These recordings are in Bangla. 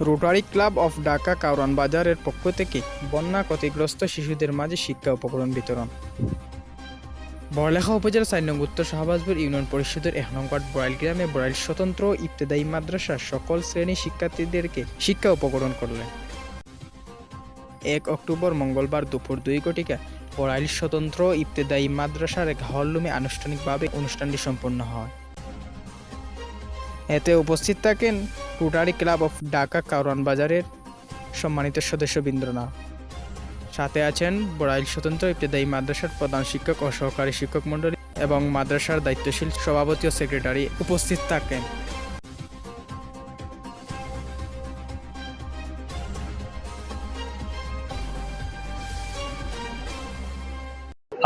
Rotary club of Dhaka Kawran বাজারের পক্ষ থেকে বন্যা ক্ষতিগ্রস্ত শিশুদের মাঝে শিক্ষা উপকরণ বিতরণ। বড়লেখা উপজেলা চার নং উত্তর শাহবাজপুর ইউনিয়ন পরিষদের এক বড়াইল গ্রামে বড়াইল স্বতন্ত্র ইবতেদায়ী মাদ্রাসার সকল শ্রেণি শিক্ষার্থীদেরকে শিক্ষা উপকরণ করলেন। এক অক্টোবর মঙ্গলবার দুপুর দুই কোটিকা বড়াইল স্বতন্ত্র ইবতেদায়ী মাদ্রাসার এক হলরুমে আনুষ্ঠানিকভাবে অনুষ্ঠানটি সম্পন্ন হয়। এতে উপস্থিত থাকেন Rotary club of Dhaka Karwan বাজারের সম্মানিত সদস্য সদস্যবৃন্দরা সাথে আছেন বড়াইল স্বতন্ত্র ইবতেদায়ী মাদ্রাসার প্রধান শিক্ষক ও সহকারী শিক্ষক মণ্ডলী এবং মাদ্রাসার দায়িত্বশীল সভাপতি ও সেক্রেটারি উপস্থিত থাকেন।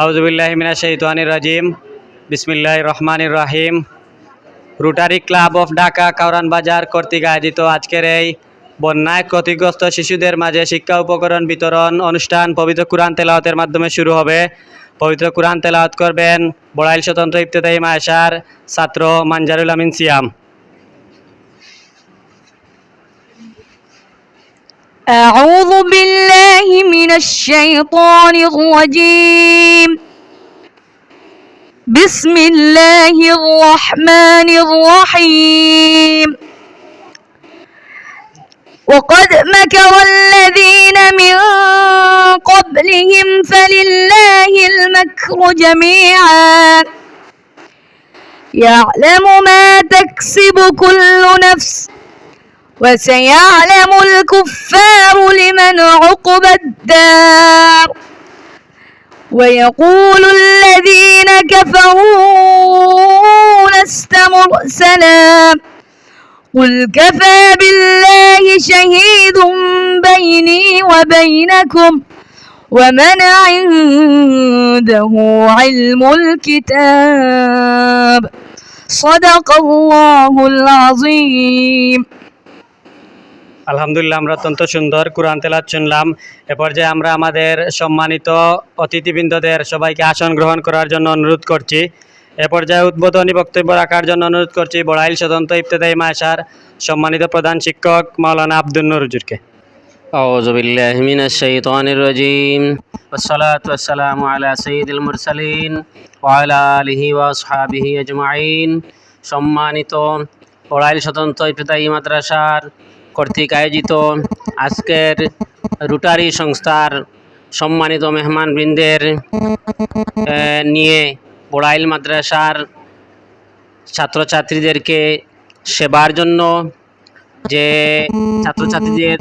আউজুবিল্লাহ মিনা শৈতানির রাজিম। বিসমিল্লাহ রহমানির রাহিম। rotary club of Dhaka Kawran Bazar কর্তৃক আয়োজিত আজকের এই বন্যায় ক্ষতিগ্রস্ত শিশুদের মাঝে শিক্ষা উপকরণ বিতরণ অনুষ্ঠান পবিত্র কুরআন তেলাওয়াতের মাধ্যমে শুরু হবে পবিত্র কুরআন তেলাওয়াত করবেন বড়াইল স্বতন্ত্র ইফতেদায়ী মায়াসার ছাত্র মানজারুল আমিন সিয়াম أعوذ بالله من الشيطان الرجيم بسم الله الرحمن الرحيم. وقد مكر الذين من قبلهم فلله المكر جميعا. يعلم ما تكسب كل نفس وسيعلم الكفار لمن عقب الدار. ويقول الذين كفروا لست مرسلا؟ قل كفى بالله شهيد بيني وبينكم ومن عنده علم الكتاب؟ صدق الله العظيم. আলহামদুলিল্লাহ আমরা অত্যন্ত সুন্দর কোরআন তেলাত শুনলাম এ পর্যায়ে আমরা আমাদের সম্মানিত অতিথিবৃন্দদের সবাইকে আসন গ্রহণ করার জন্য অনুরোধ করছি এ পর্যায়ে উদ্বোধনী বক্তব্য রাখার জন্য অনুরোধ করছি বড়াইল স্বতন্ত্র ইফতেদায়ী মাসার সম্মানিত প্রধান শিক্ষক মাওলানা আব্দুল নজরুরকে أعوذ بالله من الشيطان الرجيم والصلاة والسلام على سيد المرسلين وعلى آله وأصحابه أجمعين সম্মানিত পড়াইল স্বতন্ত্র ইফতাই মাদ্রাসার কর্তৃক আয়োজিত আজকের রুটারি সংস্থার সম্মানিত মেহমানবৃন্দের নিয়ে পড়াইল মাদ্রাসার ছাত্রছাত্রীদেরকে সেবার জন্য যে ছাত্রছাত্রীদের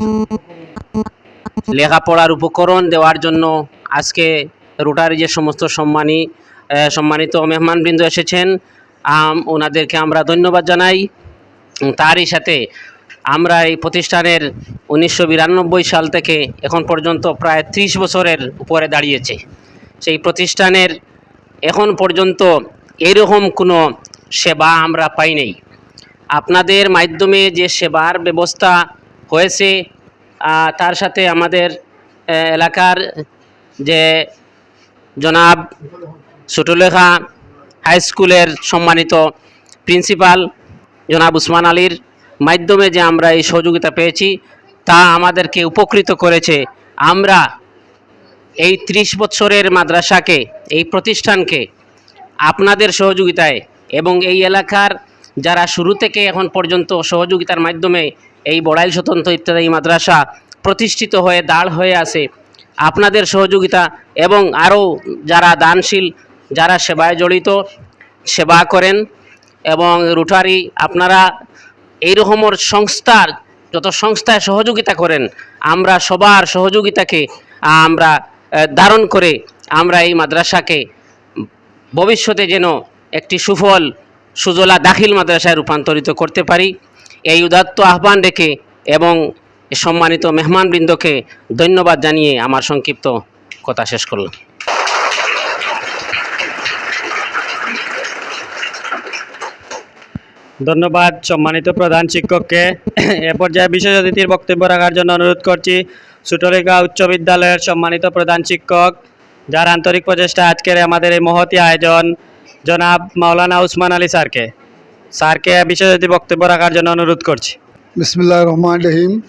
লেখাপড়ার উপকরণ দেওয়ার জন্য আজকে রোটারি যে সমস্ত সম্মানী সম্মানিত মেহমানবৃন্দ এসেছেন ওনাদেরকে আমরা ধন্যবাদ জানাই। তারই সাথে আমরা এই প্রতিষ্ঠানের উনিশশো বিরানব্বই সাল থেকে এখন পর্যন্ত প্রায় ত্রিশ বছরের উপরে দাঁড়িয়েছে। সেই প্রতিষ্ঠানের এখন পর্যন্ত এরকম কোনো সেবা আমরা পাই নাই। আপনাদের মাধ্যমে যে সেবার ব্যবস্থা হয়েছে তার সাথে আমাদের এলাকার যে জনাব ছোটলেখা হাই স্কুলের সম্মানিত প্রিন্সিপাল জনাব উসমান আলীর মাধ্যমে যে আমরা এই সহযোগিতা পেয়েছি, তা আমাদেরকে উপকৃত করেছে। আমরা এই ত্রিশ বছরের মাদ্রাসাকে, এই প্রতিষ্ঠানকে আপনাদের সহযোগিতায় এবং এই এলাকার যারা শুরু থেকে এখন পর্যন্ত সহযোগিতার মাধ্যমে এই বড়াইল স্বতন্ত্র ইত্যাদি মাদ্রাসা প্রতিষ্ঠিত হয়ে, দাঁড় হয়ে আছে, আপনাদের সহযোগিতা এবং আরও যারা দানশীল, যারা সেবায় জড়িত, সেবা করেন এবং রোটারি, আপনারা এই রকমের সংস্থার যত সংস্থায় সহযোগিতা করেন, আমরা সবার সহযোগিতাকে, আমরা ধারণ করে আমরা এই মাদ্রাসাকে ভবিষ্যতে যেন একটি সুফল সুজলা দাখিল মাদ্রাসায় রূপান্তরিত করতে পারি। এই উদাত্ত আহ্বান রেখে এবং সম্মানিত মেহমানবৃন্দকে ধন্যবাদ জানিয়ে আমার সংক্ষিপ্ত কথা শেষ করলাম। ধন্যবাদ সম্মানিত প্রধান শিক্ষককে। এ পর্যায়ে বিশেষ অতিথির বক্তব্য রাখার জন্য অনুরোধ করছি সুটলিকা উচ্চ বিদ্যালয়ের সম্মানিত প্রধান শিক্ষক, যার আন্তরিক প্রচেষ্টা আজকের আমাদের এই মহতি আয়োজন, জনাব মাওলানা উসমান আলী স্যারকে। স্যারকে বিশেষ অতিথি বক্তব্য রাখার জন্য অনুরোধ করছি। বিসমিল্লাহ রহমান রহিম।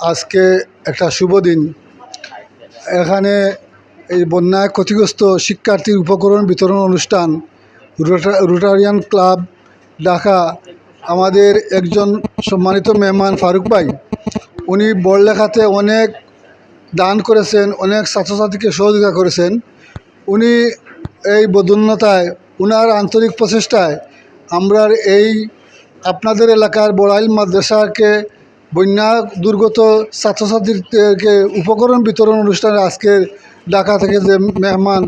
আজকে একটা শুভ দিন। এখানে এই বন্যায় ক্ষতিগ্রস্ত শিক্ষার্থীর উপকরণ বিতরণ অনুষ্ঠান রোটা- রোটারিয়ান ক্লাব ঢাকা। আমাদের একজন সম্মানিত মেহমান ফারুক ভাই, উনি বড়লেখাতে অনেক দান করেছেন, অনেক ছাত্রছাত্রীকে সহযোগিতা করেছেন। উনি এই বদন্যতায় উনার আন্তরিক প্রচেষ্টায় আমরা এই আপনাদের এলাকার বড়াইল মাদ্রাসাকে, বন্যা দুর্গত ছাত্রছাত্রীদেরকে উপকরণ বিতরণ অনুষ্ঠানে আজকে ঢাকা থেকে যে মেহমান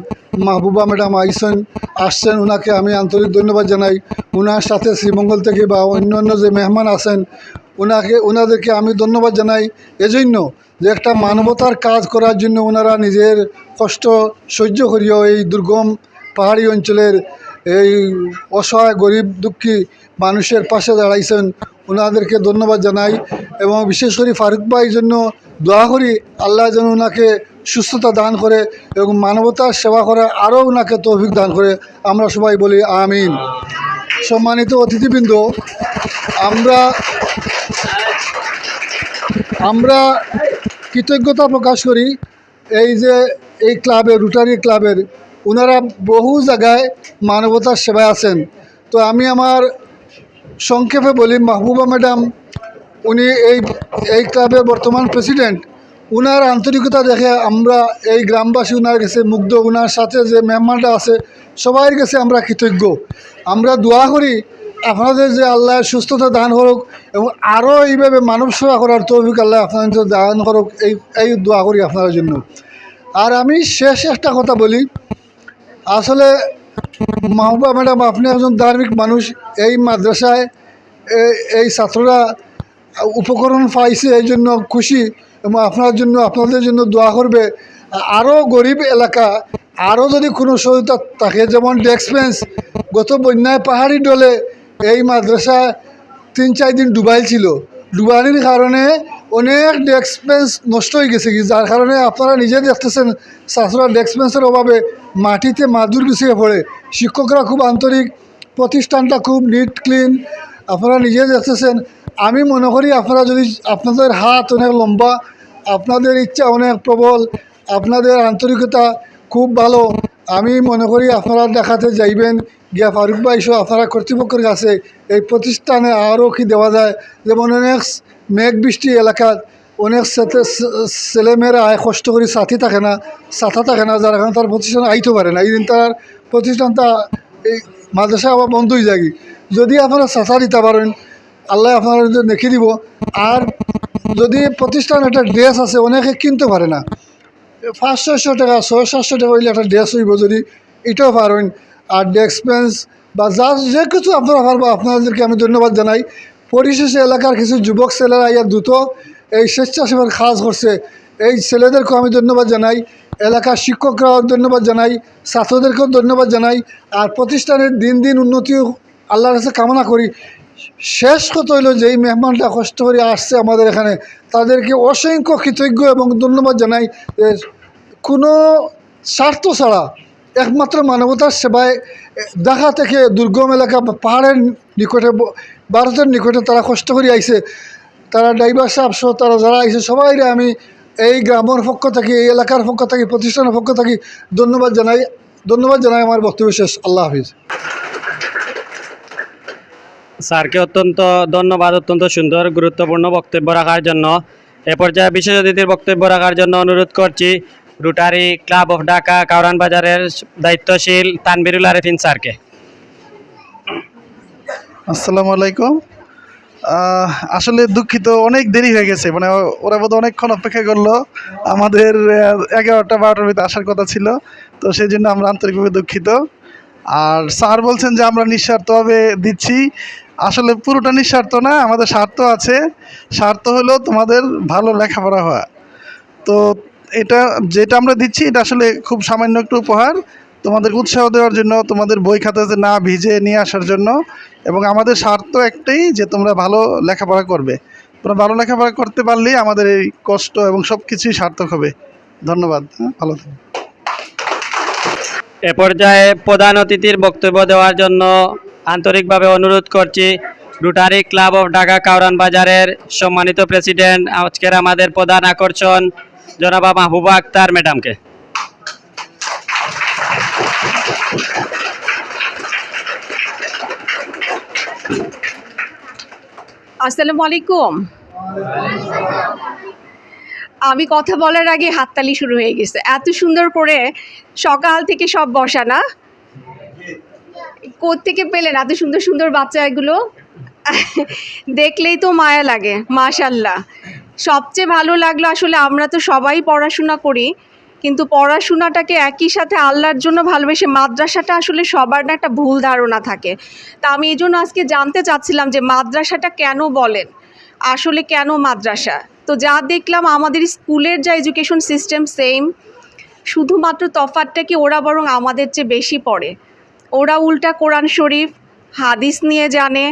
মাহবুবা ম্যাডাম আইসেন, আসছেন ওনাকে আমি আন্তরিক ধন্যবাদ জানাই। ওনার সাথে শ্রীমঙ্গল থেকে বা অন্যান্য যে মেহমান আছেন ওনাকে ওনাদেরকে আমি ধন্যবাদ জানাই। এজন্য যে একটা মানবতার কাজ করার জন্য ওনারা নিজের কষ্ট সহ্য করিও এই দুর্গম পাহাড়ি অঞ্চলের এই অসহায়, গরিব, দুঃখী মানুষের পাশে দাঁড়াইছেন। ওনাদেরকে ধন্যবাদ জানাই এবং বিশেষ করে ফারুক ভাই জন্য দোয়া করি, আল্লাহ যেন ওনাকে সুস্থতা দান করে এবং মানবতার সেবা করে, আরও ওনাকে তৌফিক দান করে। আমরা সবাই বলি আমিন। সম্মানিত অতিথিবৃন্দ, আমরা আমরা কৃতজ্ঞতা প্রকাশ করি এই যে এই ক্লাবের, রুটারি ক্লাবের। ওনারা বহু জায়গায় মানবতার সেবায় আছেন। তো আমি আমার সংক্ষেপে বলি, মাহবুবা ম্যাডাম, উনি এই এই ক্লাবের বর্তমান প্রেসিডেন্ট। উনার আন্তরিকতা দেখে আমরা এই গ্রামবাসী উনার কাছে মুগ্ধ, উনার সাথে যে মেহমানরা আছে সবাই কাছে আমরা কৃতজ্ঞ। আমরা দোয়া করি আপনাদের যে আল্লাহ সুস্থতা দান করুক এবং আরও এইভাবে মানব সেবা করার তৌফিক আল্লাহ আপনাদের দান করুক, এই এই দোয়া করি আপনাদের জন্য। আর আমি শেষ একটা কথা বলি। আসলে মাহবুবা ম্যাডাম, আপনি একজন ধার্মিক মানুষ, এই মাদ্রাসায় এই ছাত্ররা উপকরণ পাইছে, এই জন্য খুশি। এবং আপনার জন্য, আপনাদের জন্য দোয়া করবে। আরও গরিব এলাকা আরও যদি কোনো সহায়তা থাকে, যেমন বেঞ্চ গত বন্যায় পাহাড়ি ডলে এই মাদ্রাসা তিন, চার দিন ডুবাইল ছিল। ডুবানির কারণে অনেক বেঞ্চ নষ্ট হয়ে গেছে যার কারণে আপনারা নিজে দেখতেছেন ছাত্ররা বেঞ্চের অভাবে মাটিতে মাদুর বিছিয়ে পড়ে। শিক্ষকরা খুব আন্তরিক, প্রতিষ্ঠানটা খুব নিট ক্লিন আপনারা নিজে দেখতেছেন আমি মনে করি আপনারা যদি আপনাদের হাত অনেক লম্বা, আপনাদের ইচ্ছা অনেক প্রবল, আপনাদের আন্তরিকতা খুব ভালো, আমি মনে করি আপনারা দেখাতে যাইবেন। গিয়া ফারুক ভাই সহ আপনারা কর্তৃপক্ষের কাছে এই প্রতিষ্ঠানে আরও কি দেওয়া যায়। যেমন অনেক মেঘ বৃষ্টি এলাকাত অনেক ছেলেমেয়েরা আয় কষ্ট করে সাথী থাকে না, সাথা থাকে না, যার কারণে তার প্রতিষ্ঠান আইতে পারে না। এই দিন তার প্রতিষ্ঠানটা এই মাদ্রাসা আবার বন্ধ হয়ে যায় যদি আপনারা সাথা দিতে পারেন আল্লাহ আপনারা দেখে দিব। আর যদি প্রতিষ্ঠান একটা ড্রেস আছে, অনেকে কিনতে পারে না। পাঁচ ছয়শো টাকা, ছয় সাতশো টাকা হইলে একটা ড্রেস হইব যদি এটাও পারেন। আর ডেস্ক বেঞ্চ বা যা, যে কিছু আপনারা পারব, আপনাদেরকে আমি ধন্যবাদ জানাই। পরিশেষে এলাকার কিছু যুবক ছেলেরা ইয়া দ্রুত এই স্বেচ্ছাসেবার কাজ করছে। এই ছেলেদেরকেও আমি ধন্যবাদ জানাই। এলাকার শিক্ষকরাও ধন্যবাদ জানাই। ছাত্রদেরকেও ধন্যবাদ জানাই। আর প্রতিষ্ঠানের দিন দিন উন্নতিও আল্লাহর কাছে কামনা করি। শেষ কথা হইল যে এই মেহমানটা কষ্ট করে আসছে আমাদের এখানে। তাদেরকে অসংখ্য কৃতজ্ঞ এবং ধন্যবাদ জানাই কোনো স্বার্থ ছাড়া একমাত্র মানবতার সেবায় দেখা থেকে দুর্গম এলাকা পাহাড়ের নিকটে, ভারতের নিকটে তারা কষ্ট করে আইছে। তারা ড্রাইভার সাহেব সহ তারা যারা আইছে সবাই আমি এই গ্রামের পক্ষ থেকে, এই এলাকার পক্ষ থেকে, প্রতিষ্ঠানের পক্ষ থেকে ধন্যবাদ জানাই। ধন্যবাদ জানাই আমার বক্তব্য শেষ। আল্লাহ হাফিজ। স্যারকে অত্যন্ত ধন্যবাদ, অত্যন্ত সুন্দর, গুরুত্বপূর্ণ বক্তব্য রাখার জন্য। এ পর্যায়ে বিশেষ অতিথির বক্তব্য রাখার জন্য অনুরোধ করছি Rotary club of Dhaka Kawran বাজারের দায়িত্বশীল তানবিরুল আরেফিন স্যারকে। আসসালামু আলাইকুম। আসলে দুঃখিত, অনেক দেরি হয়ে গেছে মানে ওরা বোধ অনেকক্ষণ অপেক্ষা করল। আমাদের এগারোটা বারোটার ভিতরে আসার কথা ছিল, তো সেই জন্য আমরা আন্তরিকভাবে দুঃখিত। আর স্যার বলছেন যে আমরা নিঃস্বার্থভাবে দিচ্ছি আসলে পুরোটা নিঃস্বার্থ না, আমাদের স্বার্থ আছে। স্বার্থ হলো তোমাদের ভালো লেখাপড়া হওয়া। তো এটা, যেটা আমরা দিচ্ছি, এটা আসলে খুব সামান্য একটু উপহার। তোমাদের উৎসাহ দেওয়ার জন্য, তোমাদের বই খাতাতে না ভিজে নিয়ে আসার জন্য। এবং আমাদের স্বার্থ একটাই যে তোমরা ভালো লেখাপড়া করবে। তোমরা ভালো লেখাপড়া করতে পারলেই আমাদের এই কষ্ট এবং সব কিছুই সার্থক হবে। ধন্যবাদ হ্যাঁ ভালো থাকো। এ পর্যায়ে প্রধান অতিথির বক্তব্য দেওয়ার জন্য আন্তরিকভাবে অনুরোধ করছি, Rotary club of Dhaka Kawran বাজারের সম্মানিত প্রেসিডেন্ট, আজকের আমাদের প্রধান আকর্ষণ, জনাবা মাহবুবা আক্তার ম্যাডামকে। আসসালামু আলাইকুম। আমি কথা বলার আগে হাততালি শুরু হয়ে গেছে। এত সুন্দর করে সকাল থেকে সব বসা না? থেকে পেলেন? এত সুন্দর সুন্দর বাচ্চা এগুলো দেখলেই তো মায়া লাগে, মাশাল্লাহ। সবচেয়ে ভালো লাগল আসলে আমরা তো সবাই পড়াশোনা করি, কিন্তু পড়াশোনাটাকে একই সাথে আল্লাহর জন্য ভালোবেসে মাদ্রাসাটা আসলে সবার না একটা ভুল ধারণা থাকে। তা আমি এই জন্য আজকে জানতে চাচ্ছিলাম যে মাদ্রাসাটা কেন বলেন? আসলে কেন মাদ্রাসা? তো যা দেখলাম আমাদের স্কুলের যা এডুকেশন সিস্টেম সেম, শুধুমাত্র তফাতটা কি ওরা বরং আমাদের চেয়ে বেশি পড়ে? ওরা উল্টা কোরআন শরীফ, হাদিস নিয়ে জানে।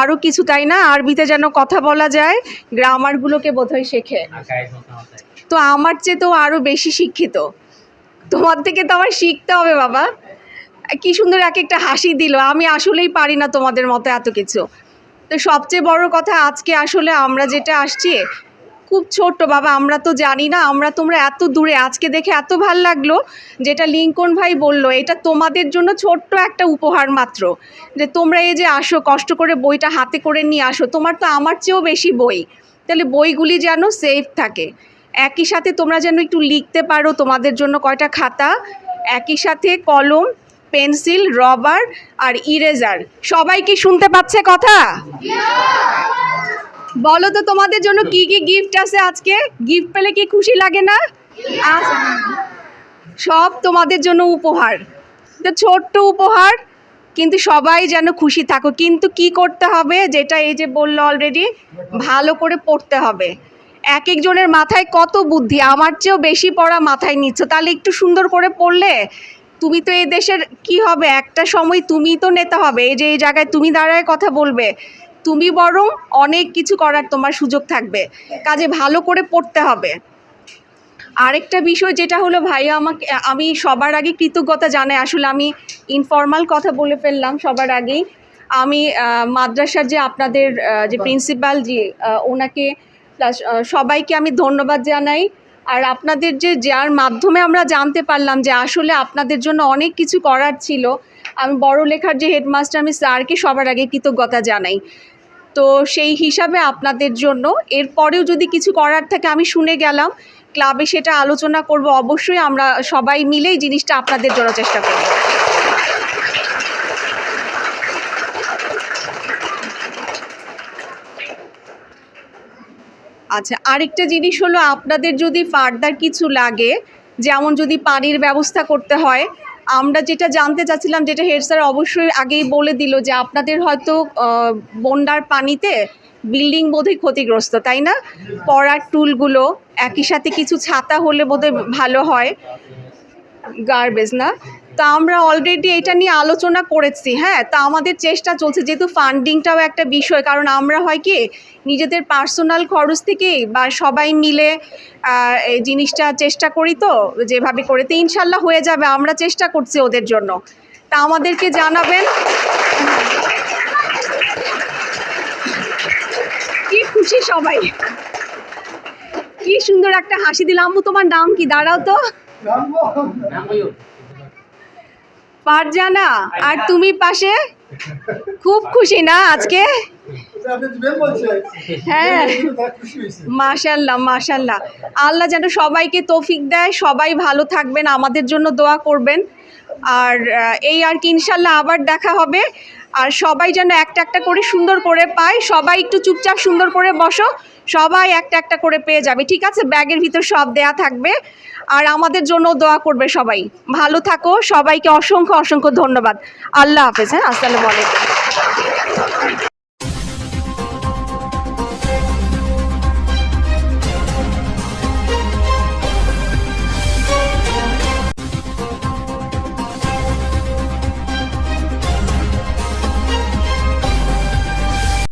আরও কিছু, তাই না? আরবিতে যেন কথা বলা যায়, গ্রামারগুলোকে বোধহয় শেখে। তো আমার চেয়ে তো আরও বেশি শিক্ষিত। তোমার থেকে তো আমার শিখতে হবে, বাবা। কি সুন্দর এক একটা হাসি দিল। আমি আসলেই পারি না তোমাদের মতো এত কিছু। তো সবচেয়ে বড় কথা, আজকে আসলে আমরা যেটা আসছি খুব ছোট্ট, বাবা, আমরা তো জানি না, আমরা তোমরা এত দূরে, আজকে দেখে এত ভালো লাগল যেটা লিঙ্কন ভাই বলল, এটা তোমাদের জন্য ছোট্ট একটা উপহার মাত্র। যে তোমরা এই যে আসো, কষ্ট করে বইটা হাতে করে নিয়ে আসো, তোমার তো আমার চেয়েও বেশি বই। তাহলে বইগুলি যেন সেফ থাকে। একই সাথে তোমরা যেন একটু লিখতে পারো তোমাদের জন্য কয়টা খাতা, একই সাথে কলম, পেন্সিল, রবার আর ইরেজার সবাই কি শুনতে পাচ্ছে কথা? বলো তো, তোমাদের জন্য কি কি গিফট আছে আজকে? গিফট পেলে কি খুশি লাগে না? সব তোমাদের জন্য উপহার। তো ছোট্ট উপহার, কিন্তু সবাই যেন খুশি থাকো কিন্তু কি করতে হবে? যেটা এই যে বলল অলরেডি ভালো করে পড়তে হবে। এক একজনের মাথায় কত বুদ্ধি? আমার চেয়েও বেশি পড়া মাথায় নিচ্ছ। তাহলে একটু সুন্দর করে পড়লে তুমি তো এই দেশের কি হবে? একটা সময় তুমি তো নেতা হবে। এই যে এই জায়গায় তুমি দাঁড়ায় কথা বলবে। তুমি বরং অনেক কিছু করার তোমার সুযোগ থাকবে। কাজে ভালো করে পড়তে হবে। আরেকটা বিষয় যেটা হলো ভাইয়া আমাকে আমি সবার আগে কৃতজ্ঞতা জানাই। আসলে আমি ইনফর্মাল কথা বলে ফেললাম সবার আগেই। আমি মাদ্রাসার যে আপনাদের যে প্রিন্সিপাল জি আহ, ওনাকে প্লাস সবাইকে আমি ধন্যবাদ জানাই। আর আপনাদের যে যার মাধ্যমে আমরা জানতে পারলাম যে আসলে আপনাদের জন্য অনেক কিছু করার ছিল আমি বড় লেখার যে হেডমাস্টার আমি স্যারকে সবার আগে কৃতজ্ঞতা জানাই। তো সেই হিসাবে আপনাদের জন্য। এরপরেও যদি কিছু করার থাকে, আমি শুনে গেলাম। ক্লাবে সেটা আলোচনা করব। অবশ্যই আমরা সবাই মিলেই জিনিসটা আপনাদের জন্য চেষ্টা করব। আচ্ছা আরেকটা জিনিস হলো, আপনাদের যদি ফার্দার কিছু লাগে, যেমন যদি পানির ব্যবস্থা করতে হয় আমরা যেটা জানতে চাচ্ছিলাম, যেটা হেড স্যার অবশ্যই আগেই বলে দিল যে আপনাদের হয়তো বন্ডার পানিতে বিল্ডিং বোধহয় ক্ষতিগ্রস্ত, তাই না? পড়ার টুলগুলো, একই সাথে কিছু ছাতা হলে বোধহয় ভালো হয়। গার্বেজ না? তা আমরা অলরেডি এটা নিয়ে আলোচনা করেছি হ্যাঁ? তা আমাদের চেষ্টা চলছে, যেহেতু ফান্ডিংটাও একটা বিষয়, কারণ আমরা হয় কি, নিজেদের পার্সোনাল খরচ থেকেই বা সবাই মিলে এই জিনিসটা চেষ্টা করি তো, যেভাবে করে, তো ইনশাল্লাহ হয়ে যাবে, আমরা চেষ্টা করছি ওদের জন্য। তা আমাদেরকে জানাবেন। কি খুশি সবাই। কি সুন্দর একটা হাসি দিলাম তোমার নাম কি? দাঁড়াও তো। ফারজানা, আর তুমি পাশে? খুব খুশি না আজকে? হ্যাঁ। মাশাল্লাহ মাশাল্লাহ। আল্লাহ যেন সবাইকে তৌফিক দেয়, সবাই ভালো থাকবেন, আমাদের জন্য দোয়া করবেন। আর এই আর কি, ইনশাল্লাহ আবার দেখা হবে। আর সবাই যেন একটা একটা করে সুন্দর করে পায়, সবাই একটু চুপচাপ সুন্দর করে বসো। সবাই একটা একটা করে পেয়ে যাবে। ঠিক আছে? ব্যাগের ভিতর সব দেয়া থাকবে। আর আমাদের জন্য দোয়া করবে সবাই। ভালো থাকো। সবাইকে অসংখ্য অসংখ্য ধন্যবাদ। আল্লাহ হাফেজ হ্যাঁ? আসসালামু আলাইকুম।